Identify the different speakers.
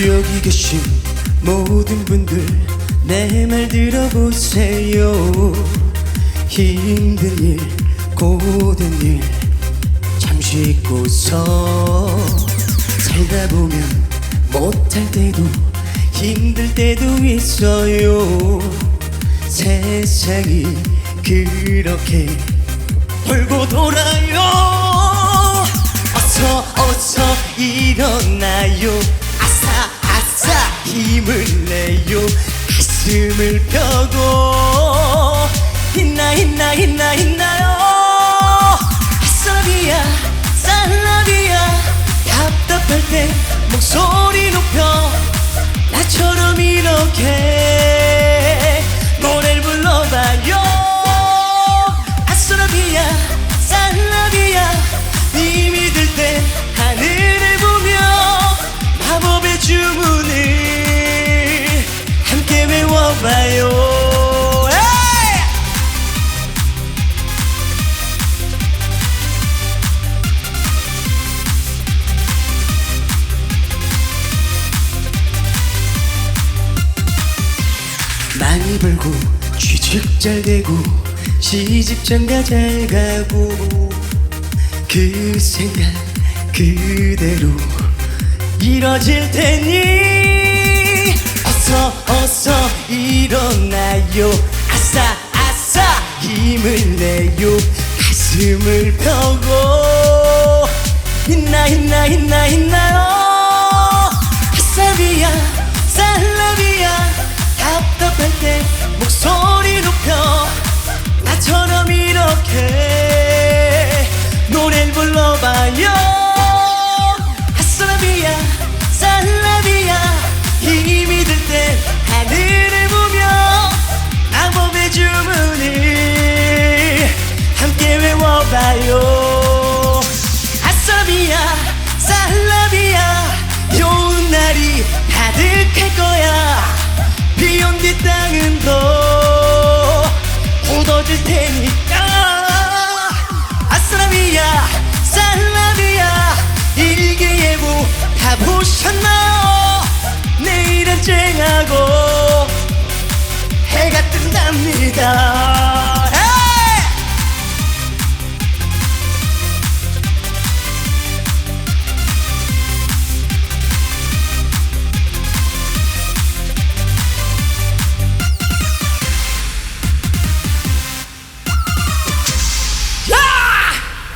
Speaker 1: 여기 계신 모든 분들 내 말 들어보세요. 힘든 일 고된 일 잠시 잊고서 살다 보면 못할 때도 힘들 때도 있어요. 세상이 그렇게 돌고 돌아요. 어서 어서 일어나요 아싸 아싸 힘을 내요. 가슴을 펴고. 힘나 힘나 힘나 힘나요? 아싸비야 살라비야. 답답할 때 목소리 높여 나처럼 이렇게 노래를 불러봐요. 아싸라비야 살라비야. 네 많이 벌고 취직 잘 되고 시집 장가 잘 가고 그 생각 그대로 이뤄질 테니 어서 어서 일어나요. 아싸 아싸 힘을 내요. 가슴을 펴고 힘나 힘나 힘나 힘나요? 아싸비야 살라비야 불러봐요. 아싸라비야 살라비야 힘이 들 때 하늘을 보며 마법의 주문을 함께 외워봐요 다 보셨나요? 내일은 쨍하고 해가 뜬답니다